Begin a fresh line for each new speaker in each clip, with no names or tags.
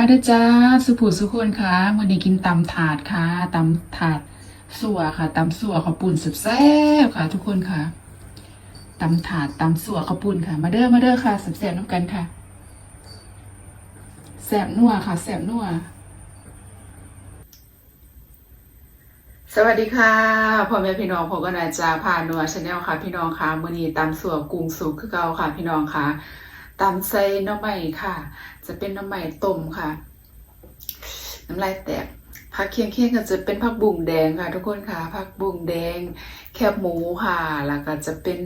มาเด้อจ้าสุผูสุคนค่ะมื้อนี้กินตำถาดค่ะตำถาดสัวค่ะตำสัวข้าวปุ้นแซ่บค่ะ ทุกคนค่ะตำถาดตำสัวข้าวปุ้นค่ะ มาเด้อมาเด้อค่ะสับแซ่บน้ำกันค่ะแซ่บนัวค่ะแซ่บนัวสวัสดีค่ะพ่อแม่พี่น้องผมก็นายจาพานัวชาแนลค่ะ พี่น้องค่ะมื้อนี้ตำสัวกุ้งสุกคือเก่าค่ะ พี่น้องค่ะตำใส่หน้ำใหม่ค่ะ จะเป็นน้ำใหม่ต้มค่ะ น้ำลายแตกผักเคียงเคียงก็จะเป็นผักบุ้งแดงค่ะ ทุกคนค่ะผักบุ้งแดง แคบหมูค่ะ แล้วก็จะเป็น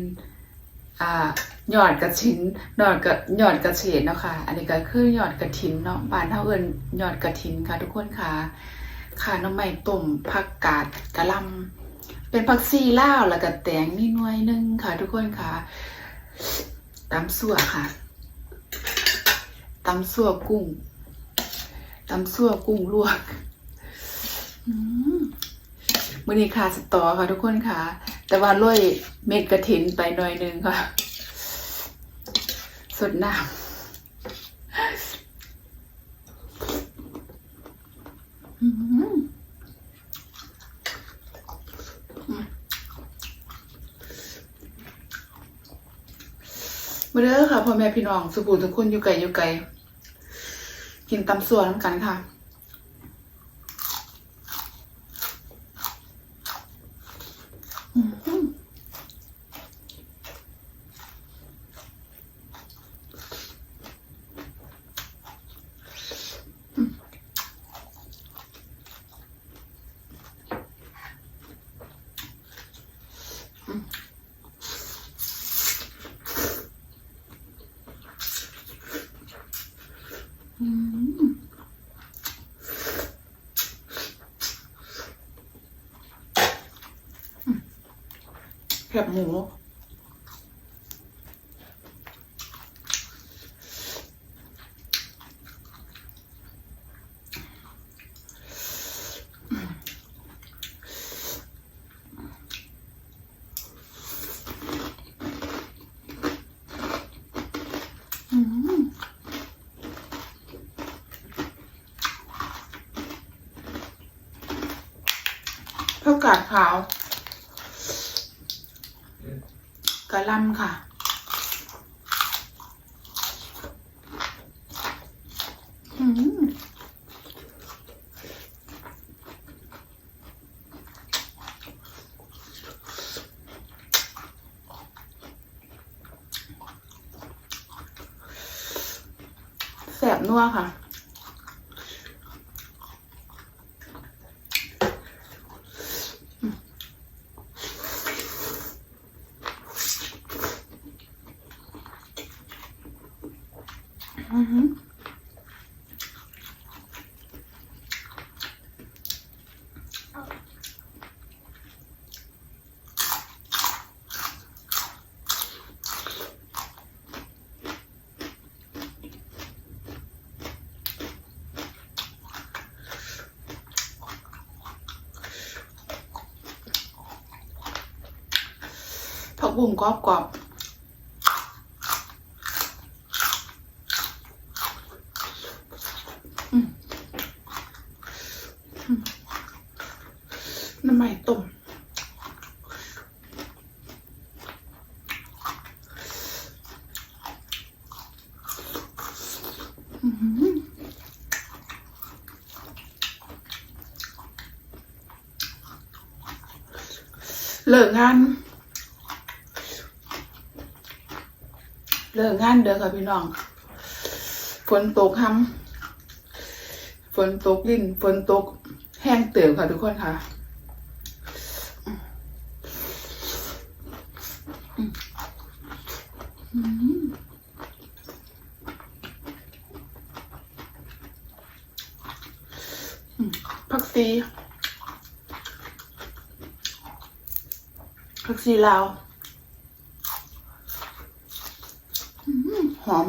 อ่าหยอดกระชินหยอดกระหยอดกระเฉดเนาะค่ะ อันนี้ก็คือหยอดกระถินเนาะบ้านเฮาเอิ้นหยอดกระถินค่ะ ทุกคนค่ะค่ะน้ำใหม่ต้มผักกาดกระลำเป็นผักซีลาวแล้วก็แตงนิดหน่วยนึงค่ะ ทุกคนค่ะตำสั่วค่ะำสั่วกุ้งตำซั่วกุ้งลวกอืมมื้อนี้ค่ะสตอค่ะทุกคนค่ะ แต่ว่าโรยเม็ดกระถินไปหน่อยหนึงค่ะ สดน้ำอืมมาเด้อค่ะพ่อแม่พี่น้องสุบูทุกคนอยู่ไกลอยู่ไกล กินตำส่วนกันค่ะ แคบหมูอืมผักกาดขาว กะล่ำค่ะ อืมแสบนัวค่ะ อือหือ ผักบุ้งกรอบกรอบอืมอืมน้ำมันต้มอือหือเลิกงาน เลิกงานเด้อค่ะพี่น้องฝนตกค่ำฝนตกลิ้นฝนตกแห้งเติมค่ะทุกคนค่ะผักซีผักซีลาว อืม หอม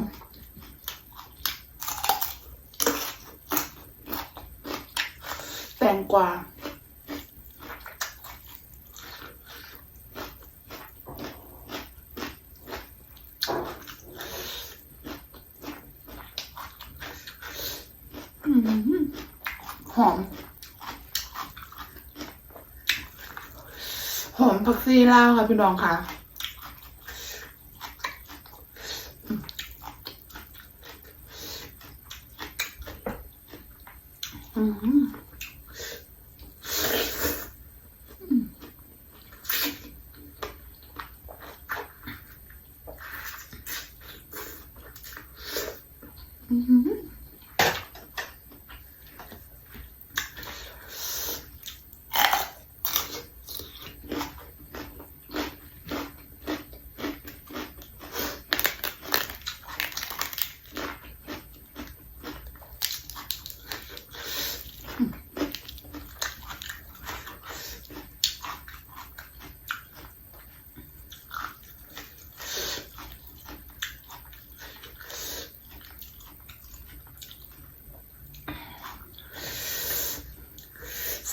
แตงกวามหอม หอมผักซีลาวค่ะพี่น้องค่ะ อืมอืม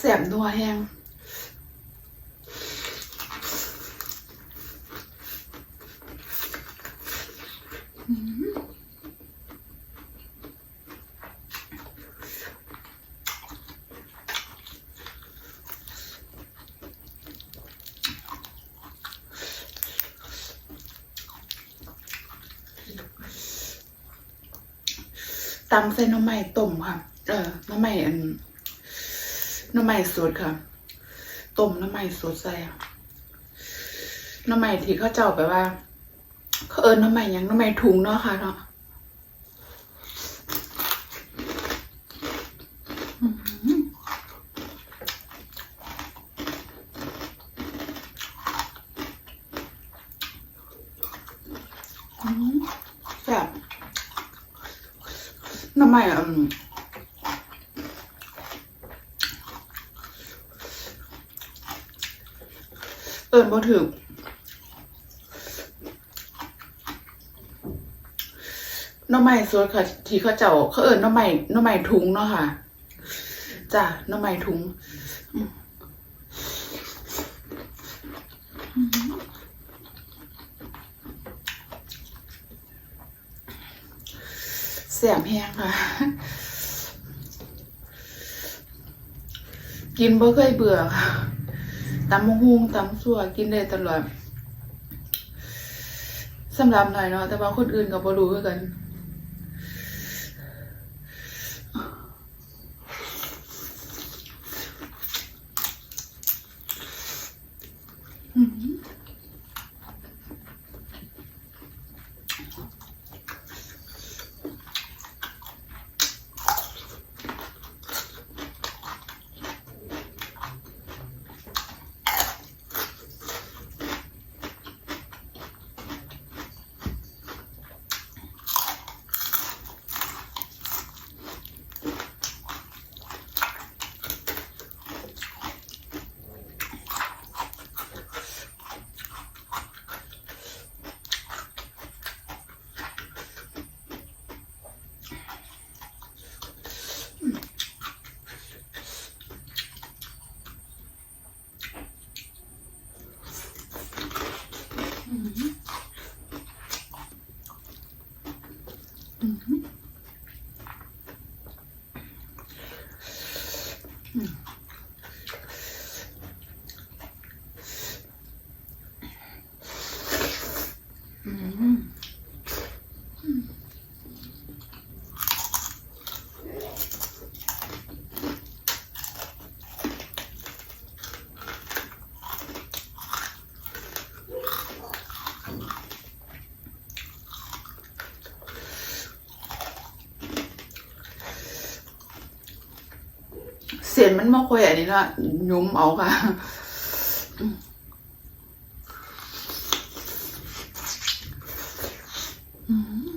แสบนัวแห้งอืมตำใส่หน้ำใหม่ต้มค่ะ เออน้ำใหม่อัน น้ำใหม่สดค่ะต้มน้ำใหม่สดใส่ค่ะน้ำใหม่ที่เขาเจ้าไปว่าเขาเอิญน้ำใหม่ยังน้ำใหม่ถุงเนาะค่ะเนาะแซ่บน้ำใหม่อืม อิญบ่ถึกน้ำใหม่สดค่ะ ที่เขาเจ้าเขาเอิญน้ำใหม่น้ำใหม่ถุงเนาะค่ะจ้ะน้ำใหม่ถุงเสียบแห้งค่ะ กินบ่เคยเบื่อค่ะ ตำมะฮุงตำสัวกินได้ตลอดสำหรับหน่อยเนาะแต่ว่าคนอื่นก็บ่รู้คือกัน อืมอืมอืมเสียนมันมาค่อยอันนี้เนาะยุ้มเอาค่ะอืม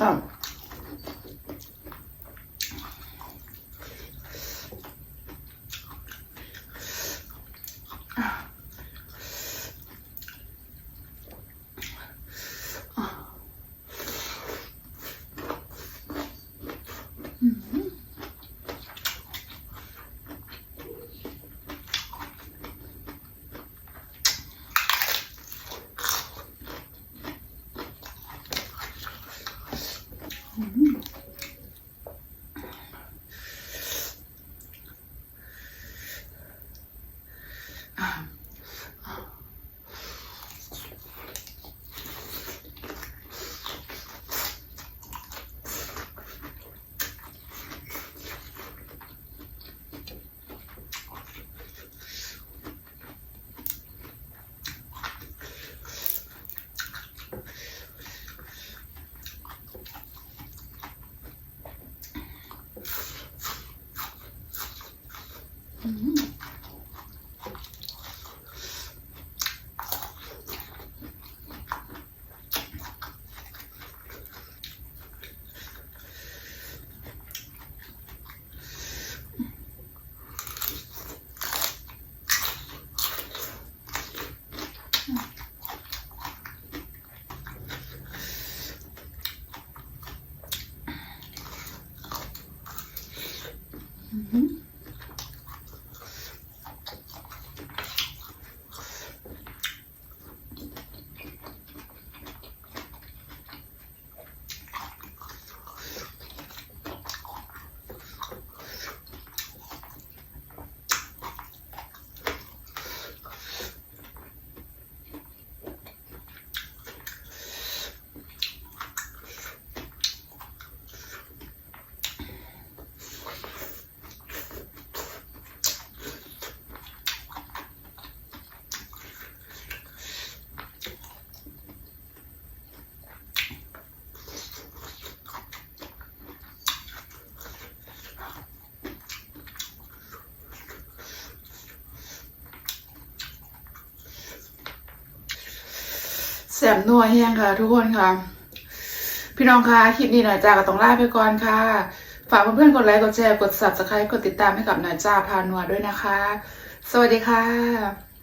อ้า ว แสบนัวแห้งค่ะ ทุกคนค่ะ พี่น้องคะคลิปนี้หน่อยจ้าก็ต้องลาไปก่อนค่ะ ฝากเพื่อนๆกดไลค์กดแชร์กด subscribe กดติดตามให้กับหน่อยจ้าพานัวด้วยนะคะ สวัสดีค่ะ